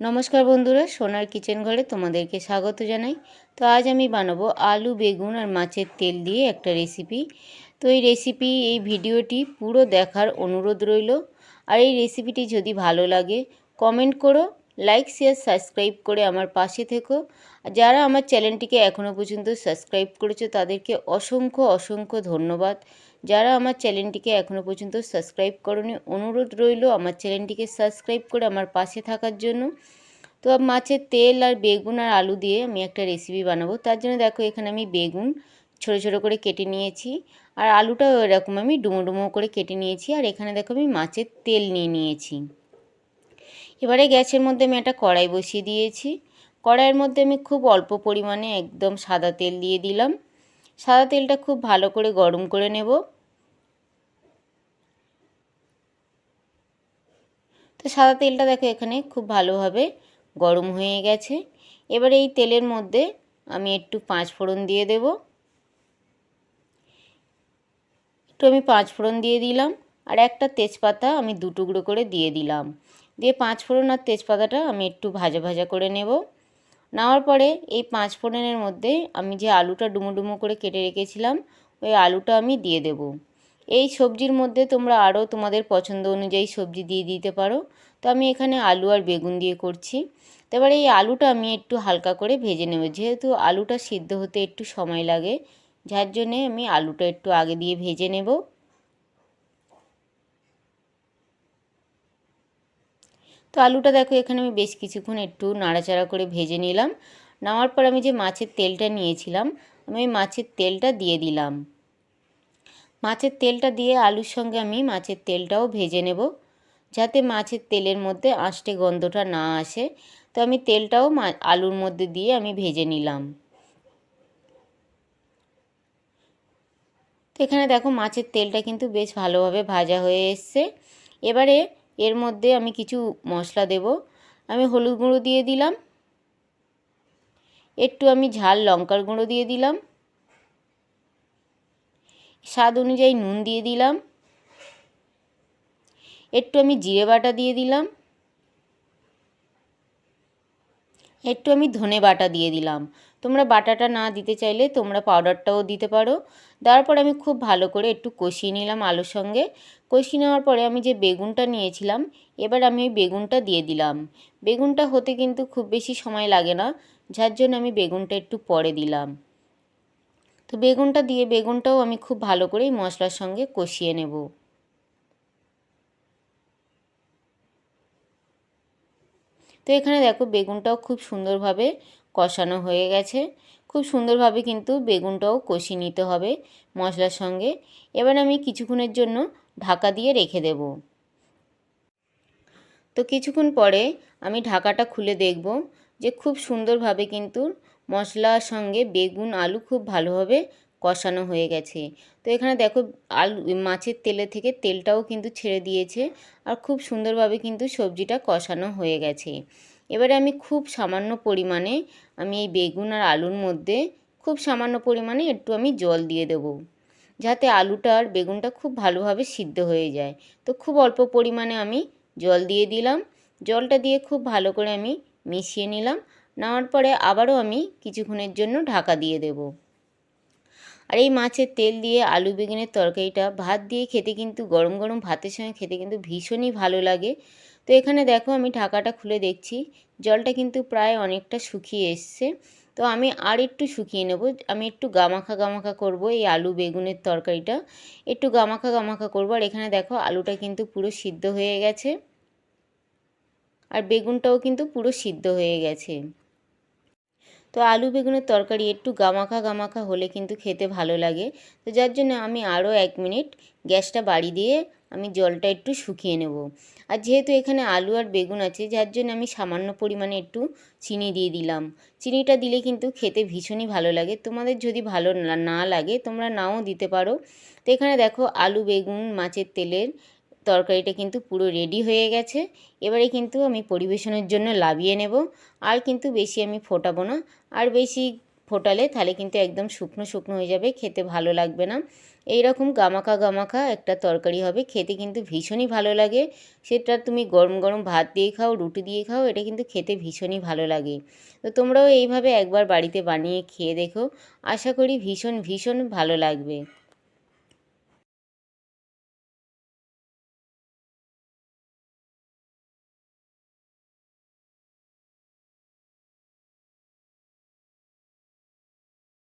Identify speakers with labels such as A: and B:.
A: নমস্কার বন্ধুরা, সোনার কিচেন ঘরে তোমাদেরকে স্বাগত জানাই। তো আজ আমি বানাবো আলু, বেগুন আর মাছের তেল দিয়ে একটা রেসিপি তো এই রেসিপি এই ভিডিওটি পুরো দেখার অনুরোধ রইল। আর এই রেসিপিটি যদি ভালো লাগে কমেন্ট করো। লাইক শেয়ার সাবস্ক্রাইব করে আমার পাশে থেকো। যারা আমার চ্যানেলটিকে এখনও পর্যন্ত সাবস্ক্রাইব করেছ, তাদেরকে অসংখ্য অসংখ্য ধন্যবাদ। যারা আমার চ্যানেলটিকে এখনও পর্যন্ত সাবস্ক্রাইব করনি, অনুরোধ রইল আমার চ্যানেলটিকে সাবস্ক্রাইব করে আমার পাশে থাকার জন্য। তো মাছের তেল আর বেগুন আর আলু দিয়ে আমি একটা রেসিপি বানাবো। তার জন্য দেখো এখানে আমি বেগুন ছোট ছোট করে কেটে নিয়েছি। আর আলুটাও এরকম আমি ডুমো ডুমো করে কেটে নিয়েছি। আর এখানে দেখো আমি মাছের তেল নিয়ে নিয়েছি। এবারে গ্যাসের মধ্যে আমি একটা কড়াই বসিয়ে দিয়েছি। কড়াইয়ের মধ্যে আমি খুব অল্প পরিমাণে একদম সাদা তেল দিয়ে দিলাম। সাদা তেলটা খুব ভালো করে গরম করে নেব। তো সাদা তেলটা দেখো এখানে খুব ভালোভাবে গরম হয়ে গেছে। এবারে এই তেলের মধ্যে আমি একটু পাঁচ ফোড়ন দিয়ে দেব। একটু আমি পাঁচ ফোড়ন দিয়ে দিলাম। আর একটা তেজপাতা আমি দু টুকরো করে দিয়ে দিলাম। দিয়ে পাঁচ ফোড়ন আর তেজপাতাটা আমি একটু ভাজা ভাজা করে নেব। নেওয়ার পরে এই পাঁচ ফোড়নের মধ্যে আমি যে আলুটা ডুমো ডুমো করে কেটে রেখেছিলাম, ওই আলুটা আমি দিয়ে দেব। এই সবজির মধ্যে তোমরা আরও তোমাদের পছন্দ অনুযায়ী সবজি দিয়ে দিতে পারো। তো আমি এখানে আলু আর বেগুন দিয়ে করছি। তো এবার এই আলুটা আমি একটু হালকা করে ভেজে নেব। যেহেতু আলুটা সিদ্ধ হতে একটু সময় লাগে, যার জন্যে আমি আলুটা একটু আগে দিয়ে ভেজে নেব। তো আলুটা দেখো, এখানে আমি বেশ কিছুক্ষণ একটু নাড়াচাড়া করে ভেজে নিলাম। নেওয়ার পর আমি যে মাছের তেলটা নিয়েছিলাম, আমি ওই মাছের তেলটা দিয়ে দিলাম। মাছের তেলটা দিয়ে আলুর সঙ্গে আমি মাছের তেলটাও ভেজে নেব, যাতে মাছের তেলের মধ্যে আষ্টে গন্ধটা না আসে। তো আমি তেলটাও আলুর মধ্যে দিয়ে আমি ভেজে নিলাম। তো এখানে দেখো, মাছের তেলটা কিন্তু বেশ ভালোভাবে ভাজা হয়ে এসছে। এবারে এর মধ্যে আমি কিছু মশলা দেব। আমি হলুদ গুঁড়ো দিয়ে দিলাম। একটু আমি ঝাল লঙ্কার গুঁড়ো দিয়ে দিলাম। স্বাদ অনুযায়ী নুন দিয়ে দিলাম। একটু আমি জিরে বাটা দিয়ে দিলাম। একটু আমি ধনে বাটা দিয়ে দিলাম। তোমরা বাটাটা না দিতে চাইলে তোমরা পাউডারটাও দিতে পারো। তারপর আমি খুব ভালো করে একটু কষিয়ে নিলাম আলুর সঙ্গে। কষিয়ে নেওয়ার পরে আমি যে বেগুনটা নিয়েছিলাম, এবার আমি ওই বেগুনটা দিয়ে দিলাম। বেগুনটা হতে কিন্তু খুব বেশি সময় লাগে না, যার জন্য আমি বেগুনটা একটু পরে দিলাম। তো বেগুনটা দিয়ে, বেগুনটাও আমি খুব ভালো করে মশলার সঙ্গে কষিয়ে নেব। তো এখানে দেখো বেগুনটাও খুব সুন্দরভাবে কষানো হয়ে গেছে। খুব সুন্দরভাবে কিন্তু বেগুনটাও কষিয়ে নিতে হবে মশলার সঙ্গে। এবার আমি কিছুক্ষণের জন্য ঢাকা দিয়ে রেখে দেব। তো কিছুক্ষণ পরে আমি ঢাকাটা খুলে দেখব যে খুব সুন্দরভাবে কিন্তু মশলার সঙ্গে বেগুন, আলু খুব ভালোভাবে কষানো হয়ে গেছে। তো এখানে দেখো আলু, মাছের তেলে থেকে তেলটাও কিন্তু ছেড়ে দিয়েছে আর খুব সুন্দরভাবে কিন্তু সবজিটা কষানো হয়ে গেছে। এবারে আমি খুব সামান্য পরিমাণে আমি এই বেগুন আর আলুর মধ্যে খুব সামান্য পরিমাণে একটু আমি জল দিয়ে দেব, যাতে আলুটা আর বেগুনটা খুব ভালোভাবে সিদ্ধ হয়ে যায়। তো খুব অল্প পরিমাণে আমি জল দিয়ে দিলাম। জলটা দিয়ে খুব ভালো করে আমি মিশিয়ে নিলাম নেওয়ার পরে আবারও আমি কিছুক্ষণের জন্য ঢাকা দিয়ে দেব। আর এই মাছের তেল দিয়ে আলু বেগুনের তরকারিটা, ভাত দিয়ে খেতে কিন্তু গরম গরম ভাতের সঙ্গে খেতে কিন্তু ভীষণই ভালো লাগে। তো এখানে দেখো আমি ঢাকাটা খুলে দেখছি, জলটা কিন্তু প্রায় অনেকটা শুকিয়ে এসছে। তো আমি আর একটু শুকিয়ে নেব, আমি একটু গামাখা গামাখা করব এই আলু বেগুনের তরকারিটা। একটু গামাখা গামাখা করব আর এখানে দেখো আলুটা কিন্তু পুরো সিদ্ধ হয়ে গেছে। আর বেগুনটাও কিন্তু পুরো সিদ্ধ হয়ে গেছে। তো আলু বেগুনের তরকারি একটু গামাখা গামাখা হলে কিন্তু খেতে ভালো লাগে। তো যার জন্য আমি আরও এক মিনিট গ্যাসটা বাড়ি দিয়ে আমি জলটা একটু শুকিয়ে নেব। আর যেহেতু এখানে আলু আর বেগুন আছে, যার জন্য আমি সামান্য পরিমাণে একটু চিনি দিয়ে দিলাম। চিনিটা দিলে কিন্তু খেতে ভীষণই ভালো লাগে। তোমাদের যদি ভালো না লাগে তোমরা নাও দিতে পারো। তো এখানে দেখো আলু, বেগুন, মাছের তেলের তরকারিটা কিন্তু পুরো রেডি হয়ে গেছে। এবারে কিন্তু আমি পরিবেশনের জন্য লাভিয়ে নেব। আর কিন্তু বেশি আমি ফোটাবো না। আর বেশি ফোটালে তাহলে কিন্তু একদম শুকনো শুকনো হয়ে যাবে, খেতে ভালো লাগবে না। এই রকম গামাখা গামাখা একটা তরকারি হবে, খেতে কিন্তু ভীষণই ভালো লাগে। সেটা তুমি গরম গরম ভাত দিয়ে খাও, রুটি দিয়ে খাও, এটা কিন্তু খেতে ভীষণই ভালো লাগে। তো তোমরাও এইভাবে একবার বাড়িতে বানিয়ে খেয়ে দেখো। আশা করি ভীষণ ভীষণ ভালো লাগবে।